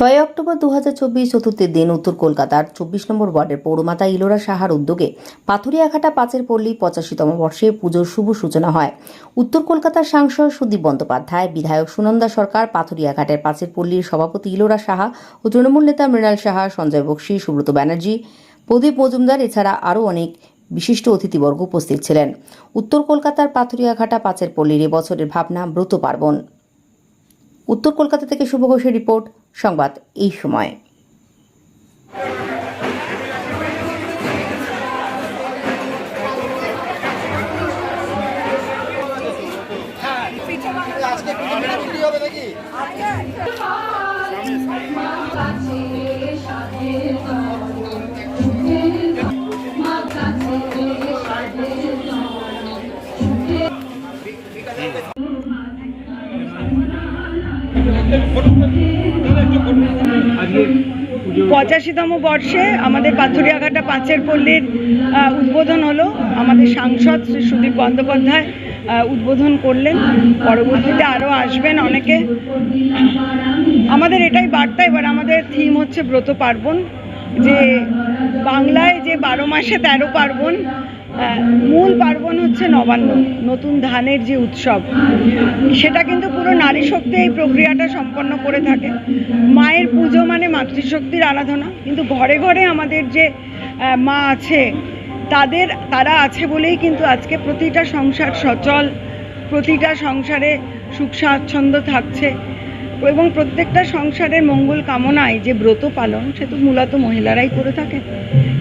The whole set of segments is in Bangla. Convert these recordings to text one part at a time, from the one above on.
ছয় অক্টোবর দু হাজার চব্বিশ চতুর্থের দিন উত্তর কলকাতার চব্বিশ নম্বর ওয়ার্ডের পৌরমাতা ইলোরা সাহার উদ্যোগে পাথুরিয়াঘাটা পাঁচের পল্লী পঁচাশিতম বর্ষে পুজোর শুভ সূচনা হয়। উত্তর কলকাতার সাংসদ সুদীপ বন্দ্যোপাধ্যায়, বিধায়ক সুনন্দা সরকার, পাথুরিয়াঘাটের পাঁচের পল্লীর সভাপতি ইলোরা সাহা ও তৃণমূল নেতা মৃণাল সাহা, সঞ্জয় বক্সি, সুব্রত ব্যানার্জি, প্রদীপ মজুমদার এছাড়া আরও অনেক বিশিষ্ট অতিথিবর্গ উপস্থিত ছিলেন। উত্তর কলকাতার পাথুরিয়াঘাটা পাঁচের পল্লীর এবছরের ভাবনা ব্রত পার্বণ। উত্তর কলকাতা থেকে শুভ ঘোষের রিপোর্ট। সংবাদ এই সময়। আজকে পঁচাশিতম বর্ষে আমাদের পাথুরিয়াঘাটা পাঁচের পল্লীর উদ্বোধন হলো। আমাদের সাংসদ শ্রী সুদীপ বন্দ্যোপাধ্যায় উদ্বোধন করলেন। পরবর্তীতে আরও আসবেন অনেকে। আমাদের এটাই বার্তা, এবার আমাদের থিম হচ্ছে ব্রত পার্বণ। যে বাংলায় যে বারো মাসে তেরো পার্বণ মূল পার্বণ হচ্ছে নবান্ন, নতুন ধানের যে উৎসব। সেটা কিন্তু পুরো নারী শক্তি এই প্রক্রিয়াটা সম্পন্ন করে থাকে। মায়ের পুজো মানে মাতৃশক্তির আরাধনা, কিন্তু ঘরে ঘরে আমাদের যে মা আছে, তাদের, তারা আছে বলেই কিন্তু আজকে প্রতিটা সংসার সচল, প্রতিটা সংসারে সুখ স্বাচ্ছন্দ্য থাকছে। এবং প্রত্যেকটা সংসারের মঙ্গল কামনায় যে ব্রত পালন, সে তো মূলত মহিলারাই করে থাকে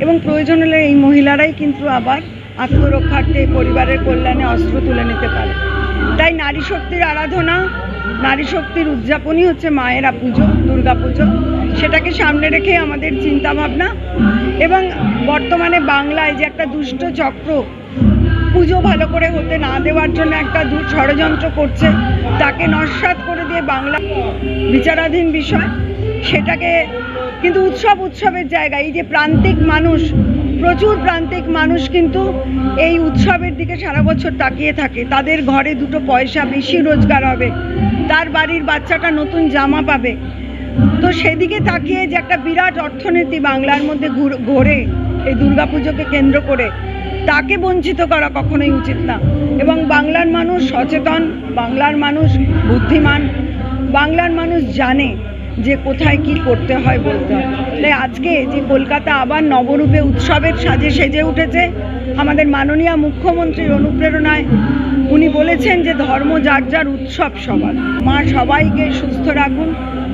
এবং প্রয়োজন হলে এই মহিলারাই কিন্তু আবার আত্মরক্ষার্থে পরিবারের কল্যাণে অস্ত্র তুলে নিতে পারে। তাই নারী শক্তির আরাধনা, নারী শক্তির উদযাপনই হচ্ছে মায়েরা পুজো দুর্গা পুজো। সেটাকে সামনে রেখে আমাদের চিন্তা ভাবনা এবং বর্তমানে বাংলায় যে একটা দুষ্ট চক্র, পুজো ভালো করে হতে না দেওয়ার জন্য একটা ষড়যন্ত্র করছে, তাকে নস্বাত করে দিয়ে বাংলা বিচারাধীন বিষয়, সেটাকে কিন্তু উৎসব উৎসবের জায়গা। এই যে প্রান্তিক মানুষ, প্রচুর প্রান্তিক মানুষ কিন্তু এই উৎসবের দিকে সারা বছর তাকিয়ে থাকে। তাদের ঘরে দুটো পয়সা বেশি রোজগার হবে, তার বাড়ির বাচ্চাটা নতুন জামা পাবে। তো সেদিকে তাকিয়ে যে একটা বিরাট অর্থনীতি বাংলার মধ্যে ঘোরে এই দুর্গাপুজোকে কেন্দ্র করে। তাকে বঞ্চিত করা কখনোই উচিত না। এবং বাংলার মানুষ সচেতন, বাংলার মানুষ বুদ্ধিমান, বাংলার মানুষ জানে যে কোথায় কি করতে হয় বলতে তাই আজকে যে কলকাতা আবার নবরূপে উৎসবের সাজে সেজে উঠেছে, আমাদের মাননীয় মুখ্যমন্ত্রীর অনুপ্রেরণায় উনি বলেছেন যে ধর্ম যার যার উৎসব সবার। মা সবাইকে সুস্থ রাখুন,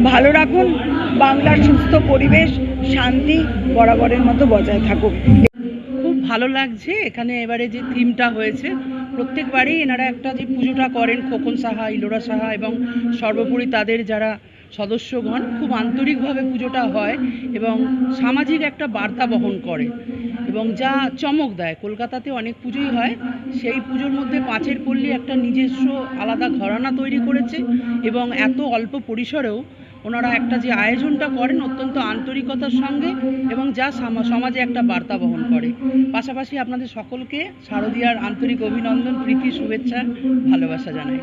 ভালো রাখুন, বাংলার সুস্থ পরিবেশ, শান্তি বরাবরের মতো বজায় থাকুক। ভালো লাগছে। এখানে এবারে যে থিমটা হয়েছে, প্রত্যেকবারই এনারা একটা যে পুজোটা করেন, খোকন সাহা, ইলোরা সাহা এবং সর্বোপরি তাদের যারা সদস্যগণ, খুব আন্তরিকভাবে পুজোটা হয় এবং সামাজিক একটা বার্তা বহন করে এবং যা চমক দেয়। কলকাতাতে অনেক পুজোই হয়, সেই পুজোর মধ্যে পাঁচের পল্লী একটা নিজস্ব আলাদা ঘরানা তৈরি করেছে এবং এত অল্প পরিসরেও ওনারা একটা যে আয়োজনটা করেন অত্যন্ত আন্তরিকতার সঙ্গে এবং যা সামা- সমাজে একটা বার্তা বহন করে। পাশাপাশি আপনাদের সকলকে শারদীয়ার আন্তরিক অভিনন্দন, প্রীতি, শুভেচ্ছা, ভালোবাসা জানাই।